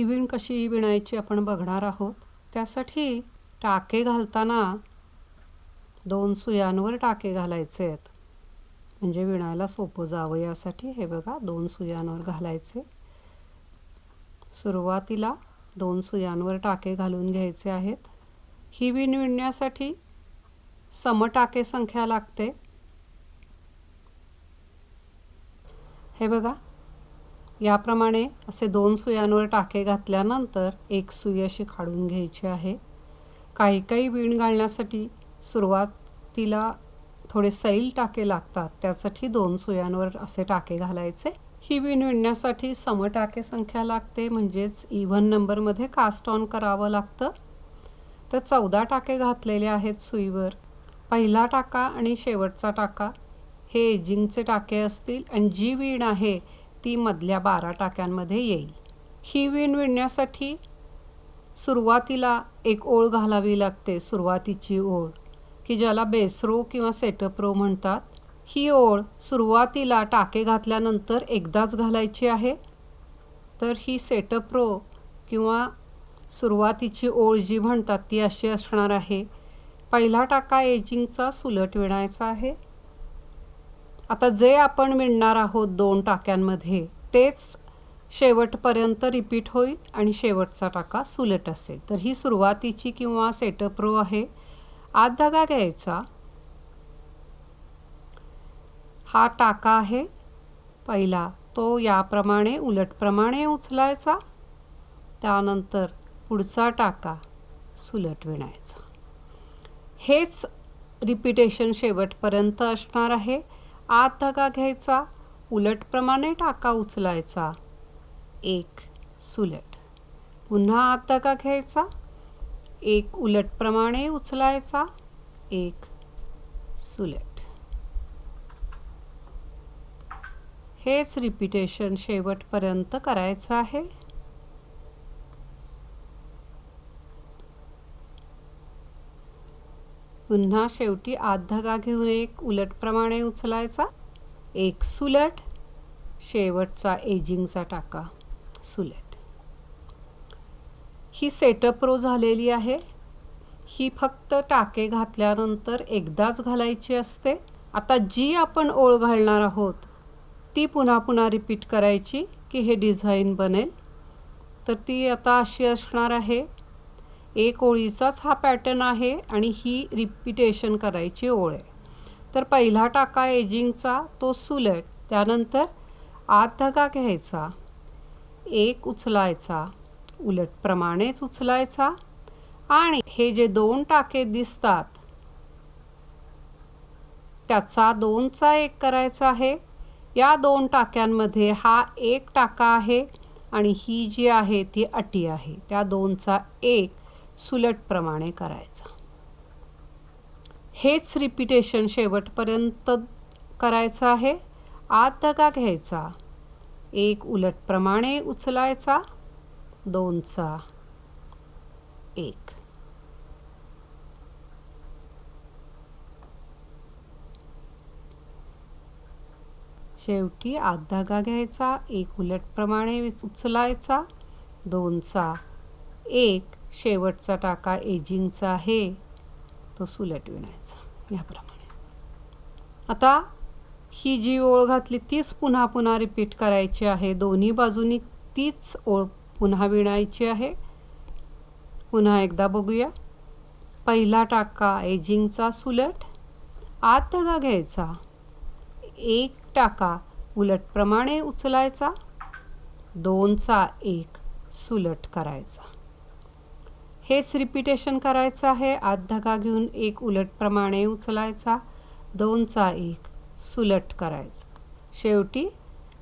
ही विण कशी विणायची आपण बघणार आहोत त्यासाठी टाके घालताना दोन सुयांवर टाके घालायचे आहेत. म्हणजे विणायला सोपं जावं यासाठी हे बघा दोन सुयांवर घालायचे. सुरुवातीला दोन सुयांवर टाके घालून घ्यायचे आहेत. ही विण विणण्यासाठी समटाके संख्या लागते. हे बघा याप्रमाणे असे दोन सुयांवर टाके घातल्यानंतर एक सुई अशी काढून घ्यायची आहे. काही काही विण घालण्यासाठी सुरुवातीला थोडे सैल टाके लागतात. त्यासाठी दोन सुयांवर असे टाके घालायचे. ही विण विणण्यासाठी सम टाके संख्या लागते म्हणजेच इव्हन नंबरमध्ये कास्ट ऑन करावं लागतं. तर चौदा टाके घातलेले आहेत सुईवर. पहिला टाका आणि शेवटचा टाका. हे एजिंगचे टाके असतील. आणि जी विण आहे ती मधल्या बारा टाक्यांमध्ये येईल. ही विण विणण्यासाठी सुरुवातीला एक ओळ घालावी लागते सुरुवातीची ओळ. की ज्याला बेसरो किंवा सेटअप रो म्हणतात ही ओळ सुरुवातीला टाके घातल्यानंतर एकदाच घालायची आहे. तर ही सेटअप रो किंवा सुरुवातीची ओळ जी म्हणतात ती अशी असणार आहे. पहिला टाका एजिंगचा सुलट विणायचा आहे. आता जे आपण विणणार आहोत दोन टाक्यांमध्ये तेच शेवटपर्यंत रिपीट होईल आणि शेवटचा टाका सुलट असेल. तर ही सुरुवातीची किंवा सेटअप रो आहे. आत धागा घ्यायचा. हा टाका आहे. पहिला तो याप्रमाणे उलटप्रमाणे उचलायचा. त्यानंतर पुढचा टाका सुलट विणायचा. हेच रिपिटेशन शेवटपर्यंत असणार आहे. आत धगा घ्यायचा उलटप्रमाणे टाका उचलायचा. एक सुलट. पुन्हा आत धगा घ्यायचा एक उलटप्रमाणे उचलायचा. एक सुलट. हेच रिपिटेशन शेवटपर्यंत करायचं आहे. पुन्हा शेवटी आत धागा घेऊन एक उलटप्रमाणे उचलायचा. एक सुलट शेवटचा एजिंगचा टाका. सुलट. ही सेटअप रो झालेली आहे. ही फक्त टाके घातल्यानंतर एकदाच घालायची असते. आता जी आपण ओळ घालणार आहोत ती पुन्हा पुन्हा रिपीट करायची की हे डिझाईन बनेल. तर ती आता अशी असणार आहे. एक ओळीचाच हा पॅटर्न आहे आणि ही रिपिटेशन करायची ओळ आहे. तर पहिला टाका एजिंगचा तो सुलट त्यानंतर आत धगा घ्यायचा एक उचलायचा उलटप्रमाणेच उचलायचा आणि हे जे दोन टाके दिसतात त्याचा दोनचा एक करायचा आहे. या दोन टाक्यांमध्ये हा एक टाका आहे आणि ही जी आहे ती अटी आहे. त्या दोनचा एक सुलटप्रमाणे करायचा. हेच रिपिटेशन शेवटपर्यंत करायचं आहे. आत धगा घ्यायचा. एक उलटप्रमाणे उचलायचा. दोनचा. एक. शेवटी आत धागा घ्यायचा. एक उलटप्रमाणे उचलायचा. दोनचा. एक. शेवटचा टाका एजिंगचा आहे तो सुलट विणायचा याप्रमाणे. आता ही जी ओळ घातली तीच पुन्हा पुन्हा रिपीट करायची आहे. दोन्ही बाजूनी तीच ओळ पुन्हा विणायची आहे. पुन्हा एकदा बघूया. पहिला टाका एजिंगचा सुलट आत धागा घ्यायचा. एक टाका उलटप्रमाणे उचलायचा. दोनचा एक सुलट करायचा. हेच रिपिटेशन करायचं आहे. आत धगा घेऊन एक उलटप्रमाणे उचलायचा. दोनचा एक सुलट करायचा. शेवटी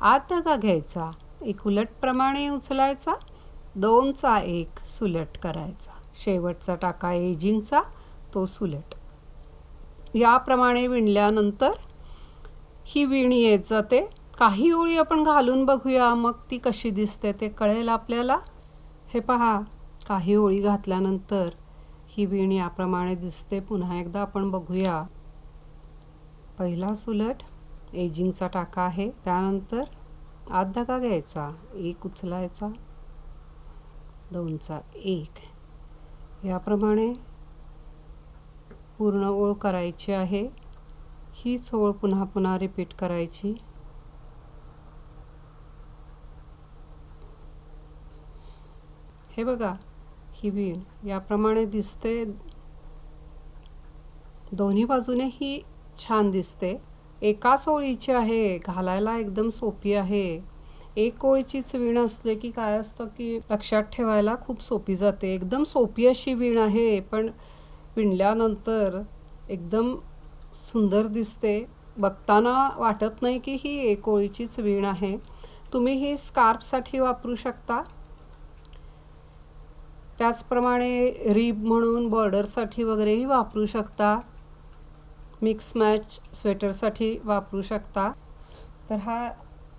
आत धगा घ्यायचा. एक उलटप्रमाणे उचलायचा. दोनचा एक सुलट करायचा. शेवटचा टाका एजिंगचा तो सुलट. याप्रमाणे विणल्यानंतर ही विण येत जाते. काही ओळी आपण घालून बघूया. मग ती कशी दिसते ते कळेल आपल्याला. हे पहा. काही ओळी घातल्यानंतर ही विण याप्रमाणे दिसते. पुन्हा एकदा आपण बघूया. पहिला सुलट एजिंगचा टाका आहे. त्यानंतर आत धगा घ्यायचा. एक उचलायचा. दोनचा. एक. याप्रमाणे पूर्ण ओळ करायची आहे. हीच ओळ पुन्हा पुन्हा रिपीट करायची. हे बघा. ही वीण. याप्रमाणे दिसते दोन्ही बाजूने ही छान दिसते. एकाच ओळीची आहे घालायला एकदम सोपी आहे. एक ओळीचीच वीण असले की काय असतं की लक्षात ठेवायला खूप सोपी जाते. एकदम सोपी अशी वीण आहे पण विणल्यानंतर एकदम सुंदर दिसते. बघताना वाटत नाही की ही एक ओळीचीच वीण आहे. तुम्ही ही स्कार्फसाठी वापरू शकता. त्याचप्रमाणे रिब म्हणून बॉर्डरसाठी वगैरेही वापरू शकता. मिक्स मॅच स्वेटरसाठी वापरू शकता. तर हा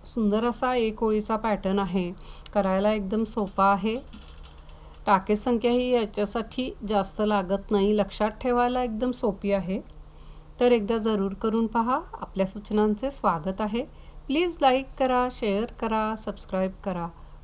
सुंदर असा एक ओळीचा पॅटर्न आहे. करायला एकदम सोपा आहे. टाकेसंख्या ही याच्यासाठी जास्त लागत नाही. लक्षात ठेवायला एकदम सोपी आहे. तर एकदा जरूर करून पहा. आपल्या सूचनांचे स्वागत आहे. प्लीज लाईक करा शेअर करा सबस्क्राईब करा.